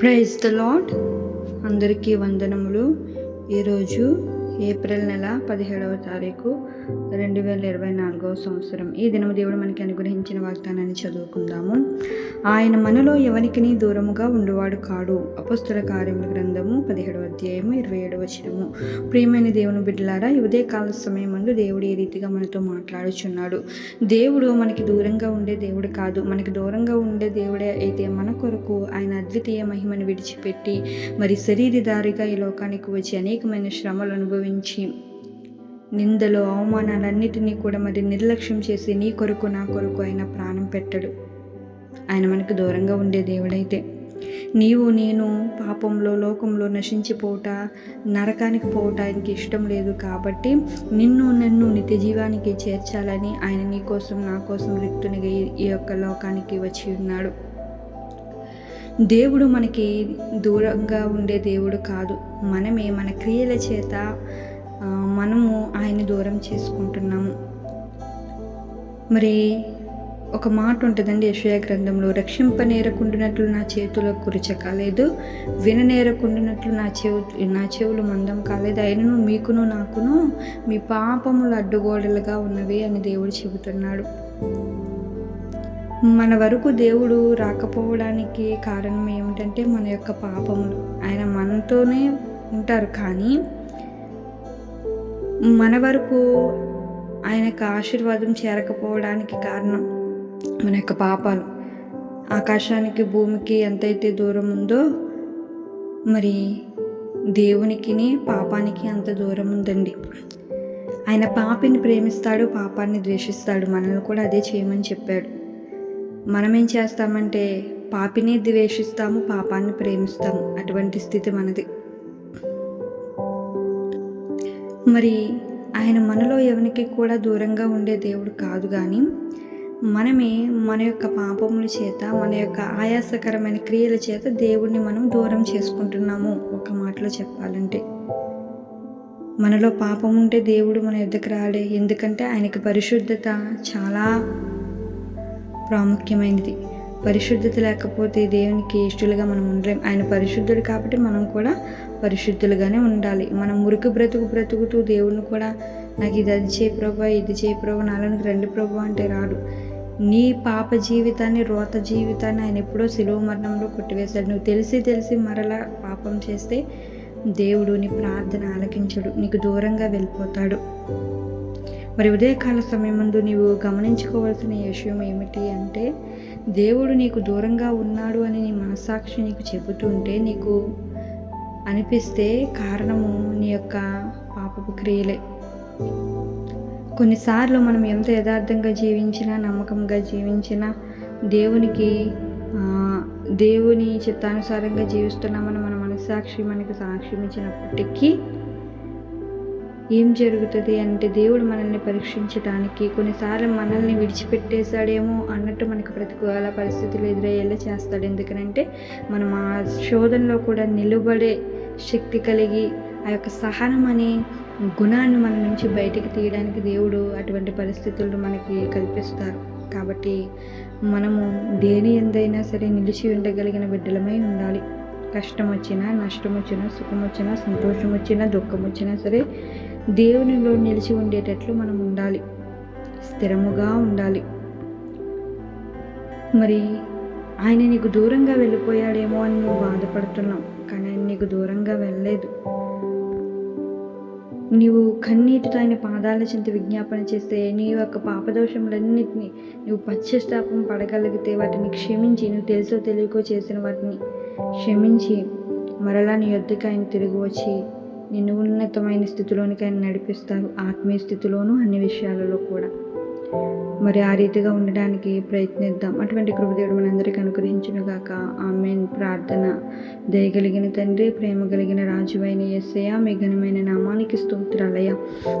Praise the lord అందరికీ వందనములు. ఈరోజు ఏప్రిల్ నెల పదిహేడవ తారీఖు రెండు వేల ఇరవై నాలుగవ సంవత్సరం. ఈ దినము దేవుడు మనకి అనుగ్రహించిన వాగ్దానాన్ని చదువుకుందాము. ఆయన మనలో ఎవరికిని దూరముగా ఉండువాడు కాడు. అపస్తుల కార్యముల గ్రంథము పదిహేడవ అధ్యాయము ఇరవై ఏడవ వచనము. ప్రియమైన దేవుని బిడ్డలారా ఈ కాల సమయం ముందు దేవుడు ఏ రీతిగా మనతో మాట్లాడుచున్నాడు? దేవుడు మనకి దూరంగా ఉండే దేవుడు కాదు. మనకి దూరంగా ఉండే దేవుడే అయితే మన కొరకు ఆయన అద్వితీయ మహిమను విడిచిపెట్టి మరి శరీరధారిగా ఈ లోకానికి వచ్చి అనేకమైన శ్రమలు అనుభవించి నిందలు అవమానాలన్నిటినీ కూడా మరి నిర్లక్ష్యం చేసి నీ కొరకు నా కొరకు ఆయన ప్రాణం పెట్టడు. ఆయన మనకు దూరంగా ఉండే దేవుడైతే. నీవు నేను పాపంలో లోకంలో నశించిపోవట నరకానికి పోవట ఆయనకి ఇష్టం లేదు కాబట్టి నిన్ను నన్ను నిత్య జీవానికి చేర్చాలని ఆయన నీ కోసం నా కోసం రిక్తునిగా ఈ- ఈ యొక్క లోకానికి వచ్చి ఉన్నాడు. దేవుడు మనకి దూరంగా ఉండే దేవుడు కాదు. మనమే మన క్రియల చేత మనము ఆయన దూరం చేసుకుంటున్నాము. మరి ఒక మాట ఉంటుందండి యశయ గ్రంథంలో రక్షింపనేరకుండునట్లు నా చేతులకు కురిచ కాలేదు విననేరకుండునట్లు నా చెవు నా చెవులు మందం కాలేదు అయినను మీకును నాకును మీ పాపములు అడ్డుగోడలుగా ఉన్నవి అని దేవుడు చెబుతున్నాడు. మన వరకు దేవుడు రాకపోవడానికి కారణం ఏమిటంటే మన యొక్క పాపములు. ఆయన మనతోనే ఉంటారు కానీ మన వరకు ఆయనకు ఆశీర్వాదం చేరకపోవడానికి కారణం మన యొక్క పాపాలు. ఆకాశానికి భూమికి ఎంతైతే దూరం ఉందో మరి దేవునికి పాపానికి అంత దూరం ఉందండి. ఆయన పాపిని ప్రేమిస్తాడు పాపాన్ని ద్వేషిస్తాడు. మనల్ని కూడా అదే చేయమని చెప్పాడు. మనం ఏం చేస్తామంటే పాపిని ద్వేషిస్తాము పాపాన్ని ప్రేమిస్తాము. అటువంటి స్థితి మనది. మరి ఆయన మనలో ఎవరికి కూడా దూరంగా ఉండే దేవుడు కాదు కానీ మనమే మన యొక్క పాపముల చేత మన యొక్క ఆయాసకరమైన క్రియల చేత దేవుణ్ణి మనం దూరం చేసుకుంటున్నాము. ఒక మాటలో చెప్పాలంటే మనలో పాపం ఉంటే దేవుడు మన ఎద్దకు రాడే. ఎందుకంటే ఆయనకి పరిశుద్ధత చాలా ప్రాముఖ్యమైనది. పరిశుద్ధత లేకపోతే దేవునికి ఇష్టలుగా మనం ఉండలేం. ఆయన పరిశుద్ధుడు కాబట్టి మనం కూడా పరిశుద్ధులుగానే ఉండాలి. మనం మురికి బ్రతుకు బ్రతుకుతూ దేవుడిని కూడా నాకు ఇది అది చేయి ప్రభా ఇది చేయి ప్రభా నాలోనికి రండి ప్రభు అంటే రాడు. నీ పాప జీవితాన్ని రోత జీవితాన్ని ఆయన ఎప్పుడో సిలువ మరణంలో కొట్టివేశాడు. నువ్వు తెలిసి తెలిసి మరలా పాపం చేస్తే దేవుడు నీ ప్రార్థన ఆలకించడు. నీకు దూరంగా వెళ్ళిపోతాడు. మరి ఉదయకాల సమయం ముందు నీవు గమనించుకోవాల్సిన విషయం ఏమిటి అంటే దేవుడు నీకు దూరంగా ఉన్నాడు అని నీ మనస్సాక్షి నీకు చెబుతుంటే నీకు అనిపిస్తే కారణము నీ యొక్క పాపపు క్రియలే. కొన్నిసార్లు మనం ఎంత యథార్థంగా జీవించినా నమ్మకంగా జీవించినా దేవునికి దేవుని చిత్తానుసారంగా జీవిస్తున్నామని మన మనస్సాక్షి మనకి సాక్ష్యం ఇచ్చినప్పటికీ ఏం జరుగుతుంది అంటే దేవుడు మనల్ని పరీక్షించడానికి కొన్నిసార్లు మనల్ని విడిచిపెట్టేశాడేమో అన్నట్టు మనకు ప్రతికూల పరిస్థితులు ఎదురయ్యేలా చేస్తాడు. ఎందుకనంటే మనం ఆ శోధనలో కూడా నిలబడే శక్తి కలిగి ఆ యొక్క సహనం అనే గుణాన్ని మన నుంచి బయటికి తీయడానికి దేవుడు అటువంటి పరిస్థితులను మనకి కల్పిస్తారు. కాబట్టి మనము దేని ఎందైనా సరే నిలిచి ఉండగలిగిన బిడ్డలమై ఉండాలి. కష్టం వచ్చినా నష్టం వచ్చినా సుఖం వచ్చినా సంతోషం వచ్చినా దుఃఖం వచ్చినా సరే దేవునిలో నిలిచి ఉండేటట్లు మనం ఉండాలి. స్థిరముగా ఉండాలి. మరి ఆయన నీకు దూరంగా వెళ్ళిపోయాడేమో అని నువ్వు బాధపడుతున్నావు. కానీ ఆయన నీకు దూరంగా వెళ్ళలేదు. నీవు కన్నీటితో ఆయన పాదాల చింత విజ్ఞాపన చేస్తే నీ యొక్క పాపదోషములన్నింటినీ నువ్వు పశ్చాత్తాపం పడగలిగితే వాటిని క్షమించి నువ్వు తెలుసో తెలియకో చేసిన వాటిని క్షమించి మరలా నీ యొద్దకు ఆయన తిరిగి వచ్చి నిన్ను ఉన్నతమైన స్థితిలోనికి ఆయన నడిపిస్తారు ఆత్మీయ స్థితిలోనూ అన్ని విషయాలలో కూడా. మరి ఆ రీతిగా ఉండడానికి ప్రయత్నిద్దాం. అటువంటి కృపదేవుడు మనందరికీ అనుగ్రహించును గాక ఆమె ప్రార్థన దయగలిగిన తండ్రి ప్రేమ కలిగిన రాజువైన ఎస్సయ్య మీ ఘనమైన నామానికి స్తోత్రాలయ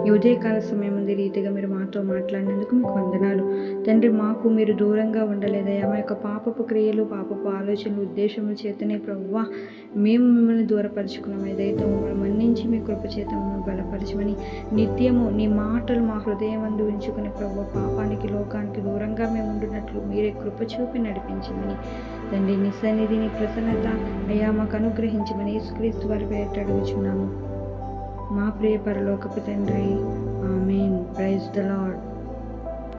ఈ ఉదయకాల సమయం ఉంది రీతిగా మీరు మాతో మాట్లాడినందుకు మీకు వందనాలు. తండ్రి మాకు మీరు దూరంగా ఉండలేదయ్యా. మా యొక్క పాపపు క్రియలు పాపపు ఆలోచనలు ఉద్దేశముల చేతనే ప్రవ్వా మేము మిమ్మల్ని దూరపరుచుకున్నాం. ఏదైతే మమ్మల్ని మన్నించి మీ కృప చేత మమ్మల్ని బలపరచమని నిత్యము నీ మాటలు మా హృదయం అందు ఉంచుకుని ప్రభు పాపానికి లోకానికి దూరంగా మేము ఉండునట్లు మీరే కృప చూపి నడిపించమని. తండ్రి నీ సన్నిధి ప్రసన్నత అయ్యా మాకు అనుగ్రహించమని యేసుక్రీస్తు వారి పేరిట అడుగుచున్నాము. మా ప్రియ పరలోకపు తండ్రి ఆమెన్. Praise the lord